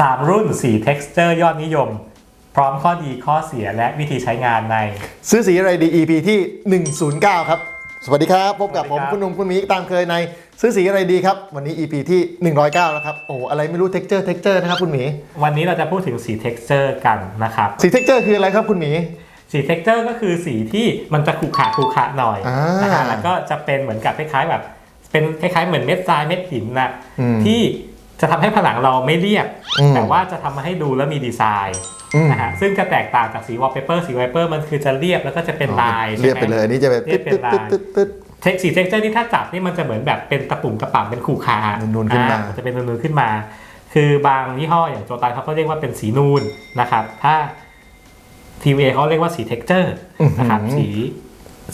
3 รุ่น 4 texture ยอดนิยม พร้อมข้อดีข้อเสียและวิธีใช้งานใน ซื้อสีอะไรดี EP ที่ 109 ครับ สวัสดีครับ พบกับสผวัสมดีครับคุณหนุ่มคุณหมีตามเคยใน ซื้อสีอะไรดีครับ วันนี้ EP ที่ 109 แล้วครับ โอ้อะไรไม่รู้ texture texture นะครับคุณหมี วันนี้เราจะพูดถึงสี texture กันนะครับ สี texture คืออะไรครับคุณหมีสี texture ก็คือสีที่มันจะขรุขระขรุขระหน่อยอ่านนะฮะแล้วก็จะเป็นเหมือนกับคล้ายๆแบบ เป็นคล้ายๆเหมือนเม็ดทรายเม็ดหินนะอืมที่ จะทำให้ผนังเราไม่เรียบอืมแต่ว่าจะทำให้ดูแล้วมีดีไซน์อืมนะฮะซึ่งจะแตกต่างจากสี wallpaper สี wallpaper มันคือจะเรียบแล้วก็จะเป็นลายใช่ไหมเรียบไปเลยอันนี้จะแบบเรียบเป็นลายตึ๊ดตึ๊ดตึ๊ดเทคสี texture ที่ถ้าจับนี่มันจะเหมือนแบบเป็นตะปุ่มตะป่ำเป็นขู่คานูนๆขึ้นมาอ่จะเป็นนูนๆขึ้นมา คือบางยี่ห้ออย่างโจตันเขาก็เรียกว่าเป็นสีนูนนะครับ ถ้า TVA เขาเรียกว่าสี texture นะครับสี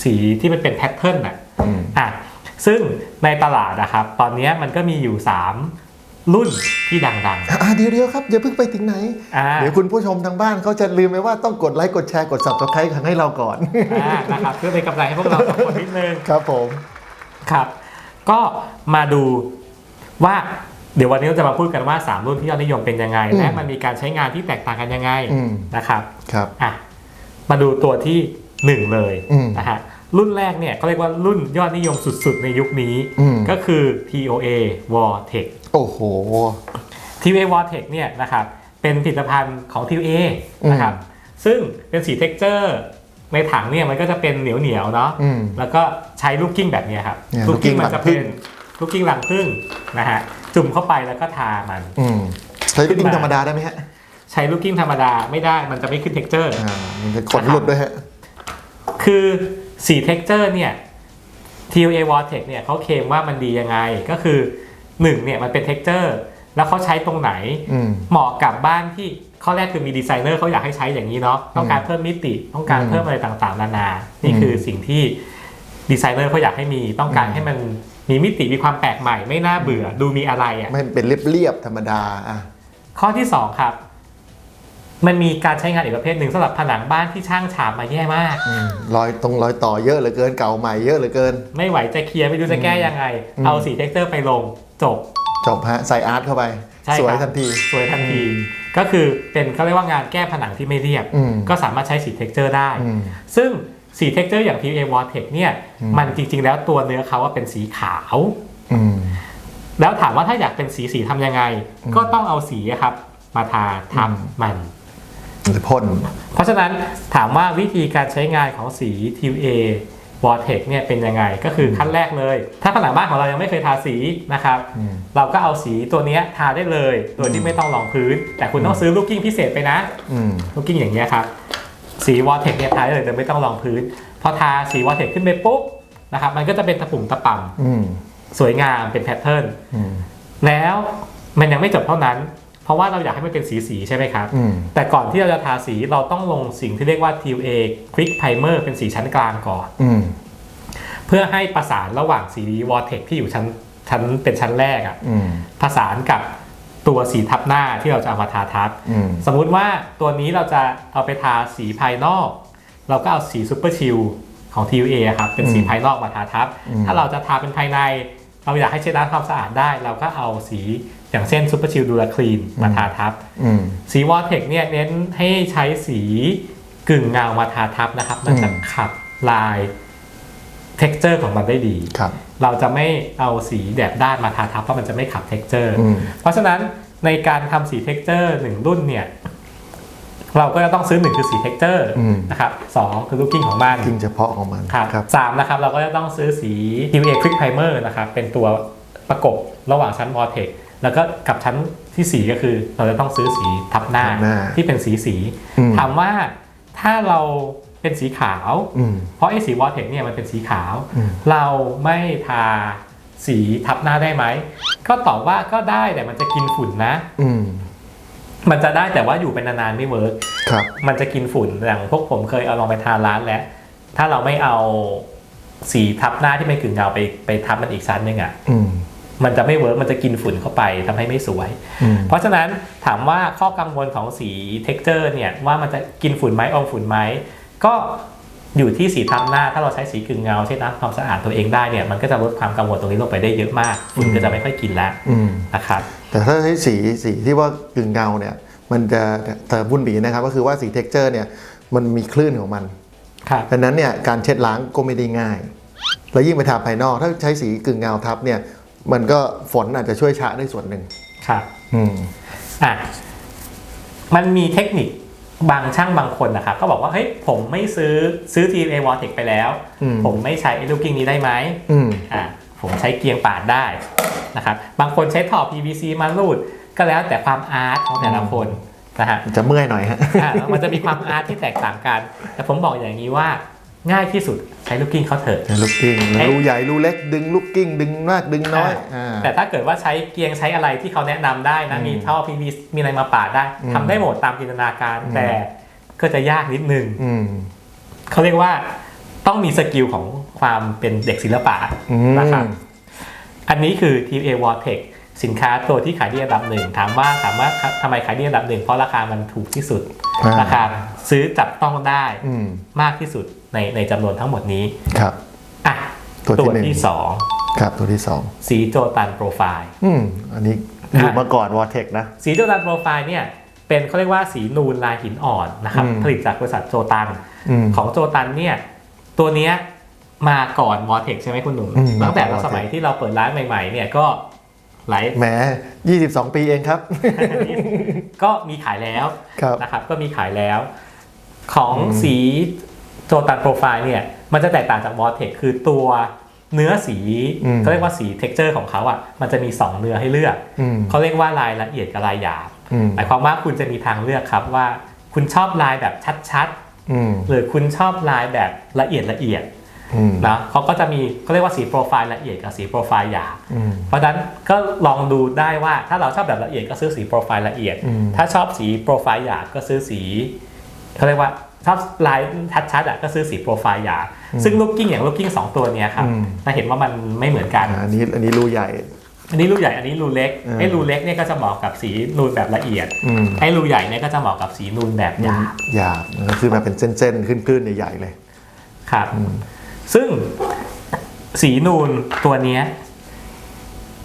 สีที่มันเป็นแพทเทิร์นอะอืมอะซึ่งในตลาดนะครับ ตอนนี้มันก็มีอยู่3 รุ่นที่ดัง อะเดี๋ยวเดี๋ยวครับอย่าเพิ่งไปถึงไหนๆอ่า เดี๋ยวคุณผู้ชมทางบ้านเขาจะลืมไปว่าต้องกดไลค์กดแชร์กด subscribe ให้เราก่อนอ่านะครับเพื่อเป็นกำไรให้พวกเราสองคนนิดนึง ครับผม ครับ ก็มาดูว่าเดี๋ยววันนี้เราจะมาพูดกันว่า 3 รุ่นที่ยอดนิยมเป็นยังไง อืมและมันมีการใช้งานที่แตกต่างกันยังไงอืม นะครับครับ อะมาดูตัวที่1 เลยอืมนะฮะรุ่นแรกเนี่ยเขาเรียกว่ารุ่นยอดนิยมสุดๆ ในยุคนี้ อืม ก็คือ TOA Vortex โอ้โห TOA Vortex เนี่ยนะครับเป็นผลิตภัณฑ์ของ TOA นะครับซึ่งเป็นสี texture ในถังเนี่ยมันก็จะเป็นเหนียวๆเนาะอืมแล้วก็ใช้ลูกกิ้งแบบเนี้ยครับเนี่ยลูกกิ้งลูกกิ้งมันจะรังผึ้เป็งนลูกกิ้งรังผึ้งนะฮะจุ่มเข้าไปแล้วก็ทามันอืมใช้ลูกกิ้งขึ้นมาธรรมดาได้ไหมฮะใช้ลูกกิ้งธรรมดาไม่ได้มันจะไม่ขึ้น texture อ่ามันจะขนหลุดด้วยฮะคือสี texture เนี่ย TOA Vortex เนี่ยเขาเคลมว่ามันดียังไงก็คือ 1เนี่ยมันเป็น texture แล้วเขาใช้ตรงไหนอืมเหมาะกับบ้านที่ข้อแรกคือมีดีไซเนอร์เขาอยากให้ใช้อย่างนี้เนาะต้องการเพิ่มมิติต้องการอืมเพิ่มอะไรต่างๆ นานา นี่อืมคือสิ่งที่ดีไซเนอร์เขาอยากให้มีต้องการอืมให้มันมีมิติมีความแปลกใหม่ไม่น่าเบื่อ ดูมีอะไรอะไม่เป็นเรียบๆธรรมดาอะข้อที่ 2 ครับ มันมีการใช้งานอีกประเภทหนึ่งสำหรับผนังบ้านที่ช่างฉาบมาแย่มากอืมรอยตรงรอยต่อเยอะเหลือเกินเก่าใหม่เยอะเหลือเกิน ไม่ไหวจะเคลียร์ไม่รู้จะแก้ยังไงอืมเอาสีเท็กเจอร์ไปลงจบ จบฮะใส่อาร์ตเข้าไป ใช่สวยครับ ทันที สวยทันทีอืมก็คือเป็นเขาเรียกว่างานแก้ผนังที่ไม่เรียบ อืม ก็สามารถใช้สีเท็กเจอร์ได้ อืม ซึ่งสีเท็กเจอร์อย่าง PA Vortex เนี่ยอืมมันจริงๆ แล้วตัวเนื้อเขาว่าเป็นสีขาว อืม แล้วถามว่าถ้าอยากเป็นสีสีทำยังไงอืมก็ต้องเอาสีอะครับ มาทาทำมัน หรือพ่นเพราะฉะนั้นถามว่าวิธีการใช้งานของสี TVA Vortex เนี่ยเป็นยังไงก็คือขั้นแรกเลย ถ้าผนังบ้านของเรายังไม่เคยทาสีนะครับอืมเราก็เอาสีตัวเนี้ยทาได้เลย โดยที่ไม่ต้องรองพื้น แต่คุณต้องซื้อลูกกิ้งพิเศษไปนะอืมลูกกิ้งอย่างเงี้ยครับ สีวอเทคเนี่ยทาได้เลยโดยไม่ต้องรองพื้น พอทาสีวอเทคขึ้นไปปุ๊บนะครับ มันก็จะเป็นตะปุ่มตะป่อืมำสวยงามเป็นแพทเทิร์นอืมแล้วมันยังไม่จบเท่านั้น เพราะว่าเราอยากให้มันเป็นสีสีๆใช่ไหมครับอืมแต่ก่อนที่เราจะทาสีเราต้องลงสิ่งที่เรียกว่า TUA Quick Primer เป็นสีชั้นกลางก่อนอืมเพื่อให้ประสานระหว่างสีวอเทคที่อยู่ชั้นชั้นเป็นชั้นแรกอะอืมประสานกับตัวสีทับหน้าที่เราจะเอามาทาทับอืมสมมุติว่าตัวนี้เราจะเอาไปทาสีภายนอก เราก็เอาสีซูเปอร์ชิลของ TUA อะครับเป็นสีอืมภายนอกมาทาทับอืมถ้าเราจะทาเป็นภายใน เราอยากให้เช็ดล้างความสะอาดได้ เราก็เอาสี อย่างเส้นซูเปอร์ชิลดูแลคลีนมาทาทับอืมสีวอเทคเนี่ยเน้นให้ใช้สีกึ่งเงามาทาทับนะครับ มันจะอืมขับลาย t e x t อร์ของมันได้ดีครับเราจะไม่เอาสีแดดด้านมาทาทับเพราะมันจะไม่ขับ t e x t อร์อืมเพราะฉะนั้นในการทำสี t e x t อร์หนึ่งรุ่นเนี่ยเราก็จะต้องซื้อหนึ่งคือสี t e x t อร์อืมนะครับสองคือลูกกิ้งของมันทิ้งเฉพาะของมันครับครับสามนะครับเราก็จะต้องซื้อสี TVA Quick Primer นะครับเป็นตัวประกบระหว่างชั้น Vortex แล้วก็กับชั้นที่สีก็คือเราจะต้องซื้อสีทับหน้าทับหน้าที่เป็นสีสีอืมถามว่าถ้าเราเป็นสีขาว อืมเพราะไอ้สี Vortex เนี่ยมันเป็นสีขาว อืม เราไม่ทาสีทับหน้าได้ไหม ก็ตอบว่าก็ได้แต่มันจะกินฝุ่นนะ อืมมันจะได้แต่ว่าอยู่เป็นนานๆไม่เวิร์ก ครับ มันจะกินฝุ่นอย่างพวกผมเคยเอาลองไปทาร้านแล้ว ถ้าเราไม่เอาสีทับหน้าที่เป็นกึ่งเงาไปไปทับมันอีกชั้นหนึงอะอืม มันจะไม่เวิร์กมันจะกินฝุ่นเข้าไปทำให้ไม่สวยอืมเพราะฉะนั้นถามว่าข้อกังวลของสี texture เนี่ยว่ามันจะกินฝุ่นไหมอมฝุ่นไหมก็อยู่ที่สีทับหน้าถ้าเราใช้สีกึ่งเงาเช่นน้ำความสะอาดตัวเองได้เนี่ยมันก็จะลดความกังวลตรงนี้ลงไปได้เยอะมากฝุ่นก็จะไม่ค่อยกินแล้วอืมนะครับแต่ถ้าใช้สีสีที่ว่ากึ่งเงาเนี่ยมันจะแต่บุญบีนะครับก็คือว่าสีเท็กเจอร์เนี่ยมันมีคลื่นของมันครับดังนั้นเนี่ยการเช็ดล้างก็ไม่ได้ง่าย แล้วยิ่งไปทาภายนอก ถ้าใช้สีกึ่งเงาทับเนี่ย มันก็ฝนอาจจะช่วยชะได้ส่วนหนึ่งครับอืมอะมันมีเทคนิคบางช่างบางคนนะครับก็บอกว่าเฮ้ยผมไม่ซื้อซื้อ TVA Vortex ไปแล้วอืมผมไม่ใช้ไอ้ลูกกิ้งนี้ได้ไหมอืมอะผมใช้เกียงปาดได้นะครับบางคนใช้ท่อ PVC มารูด ก็แล้วแต่ความอาร์ตของแต่ละคนนะฮะจะเมื่อยหน่อยฮะอะมันจะมีความอาร์ตที่แตกต่างกัน แต่ผมบอกอย่างนี้ว่า ง่ายที่สุดใช้ลูกกิ้งเขาเถอะ ลูกกิ้งเอ๊ะรูใหญ่รูเล็กดึงลูกกิ้งดึงมากดึงน้อยอ่าแต่ถ้าเกิดว่าใช้เกียงใช้อะไรที่เขาแนะนำได้นะอืมมีท่อ PVC มีอะไรมาปาดได้อืมทำได้หมดตามจินตนาการอืมแต่ก็จะยากนิดนึงอืมเขาเรียกว่าต้องมีสกิลของความเป็นเด็กศิลปะอืมนะครับอันนี้คือ TVA Vortex สินค้าตัวที่ขายดีอันดับหนึ่งถามว่าถามว่าทำไมขายดีอันดับหนึ่งเพราะราคามันถูกที่สุดอ่าราคาซื้อจับต้องได้อืมมากที่สุด ในในจำนวนทั้งหมดนี้ครับอะตัวที่หนึ่งที่สองครับตัวที่สองสีโจตันโปรไฟล์ อืมอันนี้อยู่มาก่อนวอเทคนะ สีโจตันโปรไฟล์เนี่ยเป็นเขาเรียกว่าสีนูนลายหินอ่อนนะครับอืม ผลิตจากบริษัทโจตัน อืม ของโจตันเนี่ยตัวเนี้ยมาก่อนวอเทคใช่ไหมคุณหนุ่มอืมตั้งแต่มาก่อน สมัยที่เราเปิดร้านใหม่ๆเนี่ยก็หลาย แหม22 ปีเองครับ ก็มีขายแล้วครับ นะครับก็มีขายแล้ว ของอืม สี โจตันโปรไฟล์เนี่ยมันจะแตกต่างจากวอเทคคือตัวเนื้อสีเขาเรียกว่าสีเท็กเจอร์ของเขาอะมันจะมี 2 เนื้อให้เลือกอืมเขาเรียกว่ารายละเอียดกับรายหยาบอืมหมายความว่าคุณจะมีทางเลือกครับว่า คุณชอบลายแบบชัดอืมๆหรือคุณชอบลายแบบละเอียดละเอียดอืมนะเขาก็จะมีเขาเรียกว่าสีโปรไฟล์ละเอียดกับสีโปรไฟล์หยาบอืมเพราะฉะนั้นก็ลองดูได้ว่าถ้าเราชอบแบบละเอียดก็ซื้อสีโปรไฟล์ละเอียดอืมถ้าชอบสีโปรไฟล์หยาบก็ซื้อสีเขาเรียกว่า ชอบลายชัดๆอะก็ซื้อสีโปรไฟล์หยาบซึ่งลูกกิ้งอย่างลูกกิ้งสองตัวเนี้ยครับอืมจะเห็นว่ามันไม่เหมือนกันอ่าอันนี้อันนี้รูใหญ่ อันนี้รูใหญ่อันนี้รูเล็กอืมไอ้รูเล็กเนี่ยก็จะเหมาะกับสีนูนแบบละเอียดอืมไอ้รูใหญ่เนี่ยก็จะเหมาะกับสีนูนแบบหยาบหยาบนะคือมาเป็นเส้นๆขึ้นๆใหญ่ๆเลยครับซึ่งสีนูนตัวเนี้ย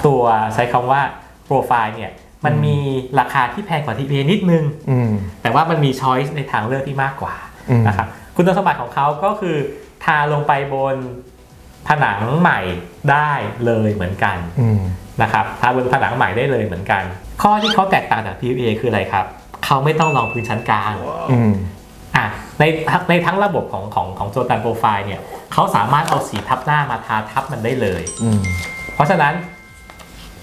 ตัวใช้คำว่าโปรไฟล์เนี่ย มันมีราคาที่แพงกว่า TPA นิดนึงอืมแต่ว่ามันมีช้อยส์ในทางเลือกที่มากกว่าอืมนะครับคุณสมบัติของเขาก็คือทาลงไปบนผนังใหม่ได้เลยเหมือนกันอืมนะครับทาบนผนังใหม่ได้เลยเหมือนกัน ข้อที่เขาแตกต่างจาก PVA คืออะไรครับเขาไม่ต้องรองพื้นชั้นกลางอืมอะในในทั้งระบบของของของโจตันโปรไฟล์เนี่ยเขาสามารถเอาสีทับหน้ามาทาทับมันได้เลยอืมเพราะฉะนั้น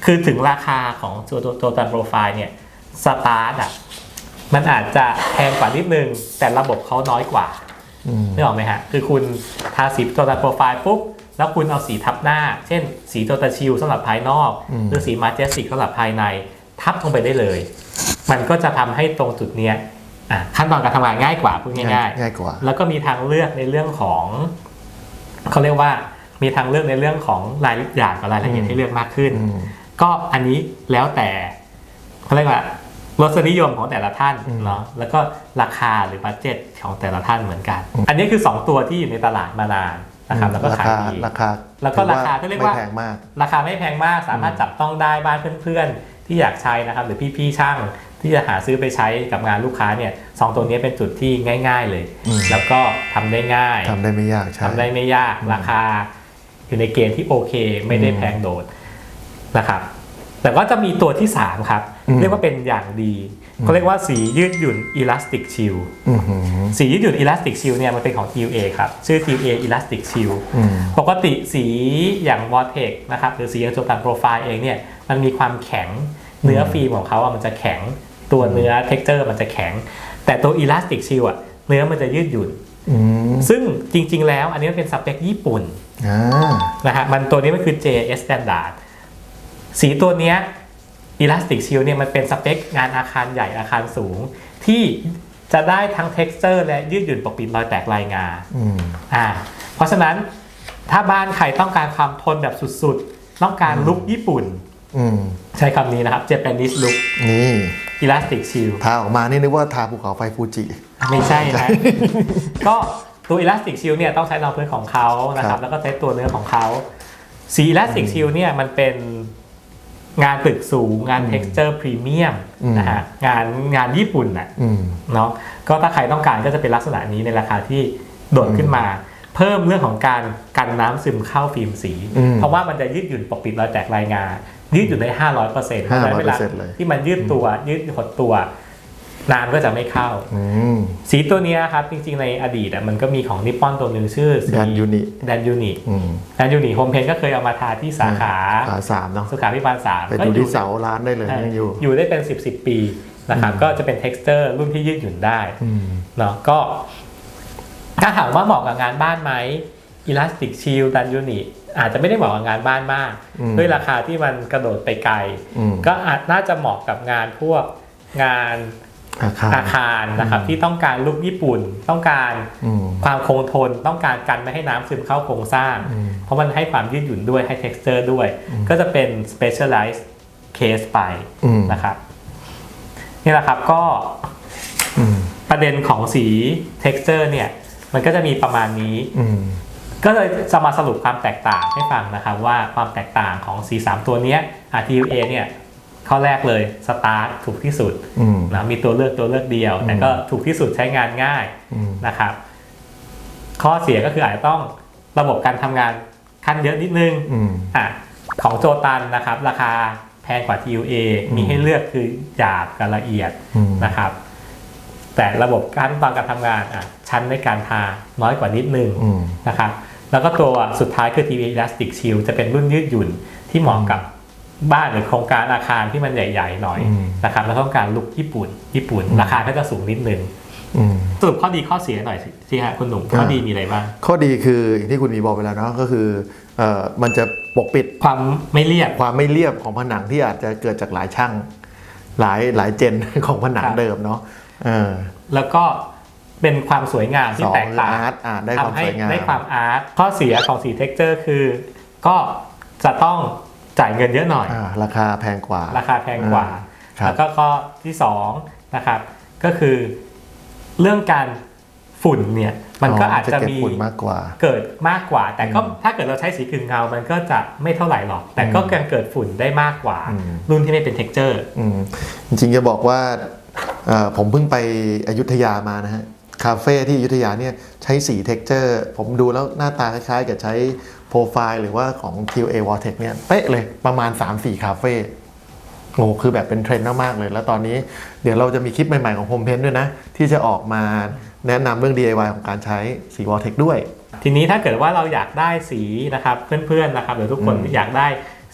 คือถึงราคาของโจโจตันโปรไฟล์เนี่ยสตาร์ทอะมันอาจจะแพงกว่านิดนึง แต่ระบบเขาน้อยกว่าอืมนึกออกไหมฮะ คือคุณทาสีโจตันโปรไฟล์ปุ๊บ แล้วคุณเอาสีทับหน้า เช่น สีโจตันชิลสำหรับภายนอกอืมหรือสีมาเจสติกสำหรับภายใน ทับลงไปได้เลย มันก็จะทำให้ตรงจุดเนี้ยอะขั้นตอนการทำงานง่ายกว่าพูดง่ายง่ายกว่าๆแล้วก็มีทางเลือกในเรื่องของเขาเรียกว่ามีทางเลือกในเรื่องของรายละเอียดกับรายละเอียดอืมให้เลือกมากขึ้นอืม ก็อันนี้แล้วแต่เขาเรียกว่ารสนิยมของแต่ละท่านอืมเนาะแล้วก็ราคาหรือบัตเจ็ตของแต่ละท่านเหมือนกัน อันนี้คือ 2 ตัวที่อยู่ในตลาดมานานนะครับแล้วก็ราขายคาดีราคาแล้วก็ถือราคาที่เรียกว่าไม่แพงมากราคาไม่แพงมากสามารถจับต้องได้บ้านเพื่อนๆ ที่อยากใช้นะครับ หรือพี่ๆช่างที่จะหาซื้อไปใช้กับงานลูกค้าเนี่ยสองตัวนี้เป็นจุดที่ง่าย ๆเลยอืมแล้วก็ทำได้ง่ายทำได้ไม่ยากใช่ทำได้ไม่ยากราคา อยู่ในเกณฑ์ที่โอเค ไม่ได้อืมแพงโดดนะครับ แต่ก็จะมีตัวที่ 3 ครับอืมเรียกว่าเป็นอย่างดีเขาเรียกว่าสียืดหยุ่น Elastic Chill อือหือสียืดหยุ่น Elastic Chill เนี่ยมันเป็นของ TUA ครับ ชื่อ TUA Elastic Chill อืมปกติสีอย่าง Vortex นะครับหรือสีอย่างโจตันโปรไฟล์เองเนี่ยมันมีความแข็งเนื้อฟิล์มของเขาอะมันจะแข็งตัวเนื้อ texture มันจะแข็ง แต่ตัว Elastic Chill อะเนื้อมันจะยืดหยุ่นอืมซึ่งจริง ๆ แล้วอันนี้มันเป็นสเปคญี่ปุ่นอ่านะฮะมันตัวนี้มันคือ JS Standard สีตัวเนี้ย Elastic Shield เนี่ยมันเป็นสเปคงานอาคารใหญ่อาคารสูง ที่จะได้ทั้ง texture และยืดหยุ่นปกปิดรอยแตกลายงาอืมอ่า เพราะฉะนั้นถ้าบ้านใครต้องการความทนแบบสุดๆ ต้องการลุคญี่ปุ่นอืมใช้คำนี้นะครับ Japanese look นี่ Elastic Shield ทาออกมานี่นึกว่าทาภูเขาไฟฟูจิ ไม่ใช่นะ ก็ตัว Elastic Shield เนี่ยต้องใช้รองพื้นของเขานะคครัรับบแล้วก็ใช้ตัวเนื้อของเขาสี Elastic Shield เนี่ยมันเป็น งานตึกสูงงาน texture premium นะฮะงานงานญี่ปุ่นน่ะอืมเนาะก็ถ้าใครต้องการก็จะเป็นลักษณะนี้ในราคาที่โดดขึ้นมา เพิ่มเรื่องของการกันน้ำซึมเข้าฟิล์มสีอืมเพราะว่ามันจะยืดหยุ่นปกปิดรอยแตกรายงายืดหยุ่นได้500%เพราะฉะนั้นเวลา500%เลยที่มันยืดตัวยืดหดตัว น้ำก็จะไม่เข้าอืมสีตัวเนี้ยครับ จริงๆ ในอดีตอะมันก็มีของนิปปอนตัวหนึ่งชื่อสีแดนยูนิแดนยูนิอืมแดนยูนิโฮมเพนก็เคยเอามาทาที่สาขาขาสามเนาะสุขาพิบาลสามไปก็ดูอยู่ที่เสาร้านได้เลยใช่ยังอยู่ อยู่ได้เป็น 10บสปีนะครับก็จะเป็น texture รุ่นที่ยืดหยุ่นได้อืมเนาะก็ ถ้าถามว่าเหมาะกับงานบ้านไหม Elastic Shield ดันยูนิอาจจะไม่ได้เหมาะกับงานบ้านมากอืมด้วยราคาที่มันกระโดดไปไกลอืมก็อาจน่าจะเหมาะกับงานพวกงาน อาคารอาคารนะครับที่ต้องการลุกญี่ปุ่น ต้องการอืมความคงทน ต้องการกันไม่ให้น้ำซึมเข้าโครงสร้างอืมเพราะมันให้ความยืดหยุ่นด้วยให้ texture ด้วย ก็จะเป็น specialized case ไปอืมนะครับนี่แหละครับก็อืมประเด็นของสี texture เนี่ย มันก็จะมีประมาณนี้อืมก็เลยจะมาสรุปความแตกต่างให้ฟังนะครับว่าความแตกต่างของสี 3 ตัวเนี้ย RTUA เนี่ย ข้อแรกเลยสตาร์ทถูกที่สุดอืมนะมีตัวเลือกตัวเลือกเดียว แต่ก็ถูกที่สุดใช้งานง่ายอืมนะครับ ข้อเสียก็คืออาจจะต้องระบบการทำงานขั้นเยอะนิดนึงอืมอะของโจตันนะครับ ราคาแพงกว่า TUA อืมมีให้เลือกคือหยาบกับละเอียดอืมนะครับ แต่ระบบการตอนการทำงานอะชั้นในการทาน้อยกว่านิดนึงอืมนะครับ แล้วก็ตัวสุดท้ายคือ TV Elastic Shield จะเป็นรุ่นยืดหยุ่นที่เหมาะกับ บ้านหรือโครงการอาคารที่มันใหญ่ๆหน่อยอืมนะครับแล้วต้องการลุกญี่ปุ่น ญี่ปุ่น ราคาก็จะสูงนิดนึงอืมสรุปข้อดีข้อเสียหน่อยสิสิฮะคุณหนุ่มข้อดีมีอะไรบ้างข้อดีคืออย่างที่คุณหมีบอกไปแล้วเนาะก็คือเอ่อมันจะปกปิดความไม่เรียบความไม่เรียบของผนังที่อาจจะเกิดจากหลายช่างหลายหลายเจนของผนังครับเดิมเนาะเออแล้วก็เป็นความสวยงามสที่องแตกคือต่างอาร์ตอ่าได้ความทำให้สวยงามได้ความอาร์ตข้อเสียของสีเท็กเจอร์คือ ก็จะต้อง จ่ายเงินเยอะหน่อย อ่าราคาแพงกว่า ราคาแพงกว่า ครับ แล้วก็ข้อที่สองนะครับ ก็คือเรื่องการฝุ่นเนี่ยมันก็อาจจะเก็บมี ฝุ่นมากกว่า เกิดมากกว่า แต่ก็อืมถ้าเกิดเราใช้สีกึ่งเงา มันก็จะไม่เท่าไหร่หรอก แต่ก็อืมยังเกิดฝุ่นได้มากกว่า อืม รุ่นที่ไม่เป็นเท็กเจอร์ อืมจริงๆจะบอกว่าเอ่อผมเพิ่งไปอยุธยามานะฮะ คาเฟ่ที่อยุธยาเนี่ยใช้สีเท็กเจอร์ผมดูแล้วหน้าตาคล้ายๆ กับใช้โปรไฟล์หรือว่าของ QA Vortex เนี่ยเป๊ะเลยประมาณ 3-4 คาเฟ่โอ้คือแบบเป็นเทรนด์มากๆเลย แล้วตอนนี้เดี๋ยวเราจะมีคลิปใหม่ๆของโฮมเพนด้วยนะ ที่จะออกมาแนะนำเรื่อง DIY ของการใช้สี Vortex ด้วย ทีนี้ถ้าเกิดว่าเราอยากได้สีนะครับเพื่อนๆนะครับหรือทุกคนอืมที่อยากได้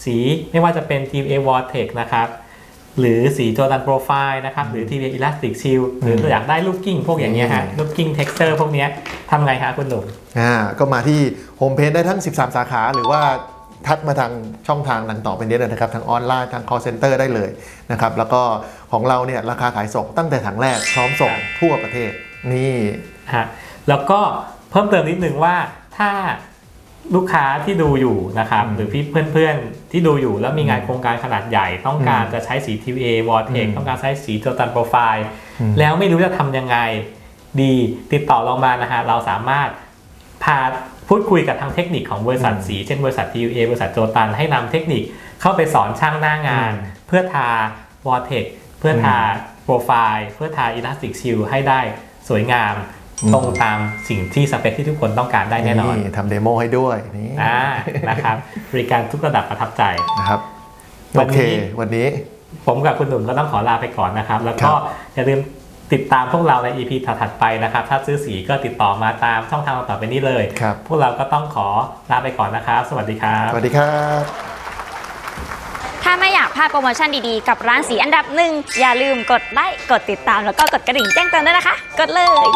สีไม่ว่าจะเป็น Team A Vortex นะครับ หรือสี Jordan Profile นะครับ หรือ Team A Elastic Shield หรืออยากได้ลูกกิ้งพวกอย่างเงี้ยฮะลูกกิ้ง texture พวกเนี้ยทำไงฮะคุณหนุ่มอ่าก็มาที่โฮมเพนได้ทั้ง 13 สาขาหรือว่าทักมาทางช่องทางดังต่อไปนี้เลยนะครับ ทางออนไลน์ ทาง call center ได้เลยนะครับ แล้วก็ของเราเนี่ยราคาขายส่งตั้งแต่ถังแรกพร้อมส่งครับทั่วประเทศนี่ฮะแล้วก็เพิ่มเติมนิดนึงว่าถ้า ลูกค้าที่ดูอยู่นะครับอืมหรือพี่เพื่อนๆ ที่ดูอยู่แล้วมีงานโครงการขนาดใหญ่ ต้องการอืมจะใช้สี TVA Vortex อืมต้องการใช้สี Jordan Profile อืมแล้วไม่รู้จะทำยังไงดีติดต่อเรามานะฮะเราสามารถพาพูดคุยกับทางเทคนิคของบริษัทสีเช่นบริษัท TVA บริษัทโจตันให้นำเทคนิคเข้าไปสอนช่างหน้างานอืมเพื่อทา Vortex เพื่อทาโปรไฟล์เพื่อทา Elastic Shield ให้ได้สวยงามอืม ตรงตามสิ่งที่สเปคที่ทุกคนต้องการได้แน่นอนทำเดโมให้ด้วยนี่อ่านะครับ บริการทุกระดับประทับใจนะครับวัโอนนี้เค วันนี้ ผมกับคุณหนุ่มก็ต้องขอลาไปก่อนนะครับ แล้วก็ครับอย่าลืมติดตามพวกเราใน EP ถัดๆไปนะครับ ถ้าซื้อสีก็ติดต่อมาตามช่องทางต่อไปนี้เลยครับพวกเราก็ต้องขอลาไปก่อนนะครับ สวัสดีครับ สวัสดีครับ ถ้าไม่อยากพลาดโปรโมชั่นดีๆ กับร้านสีอันดับหนึ่งอย่าลืมกดไลค์ กดติดตามแล้วก็กดกระดิ่งแจ้งเตือนด้วยนะคะ กดเลย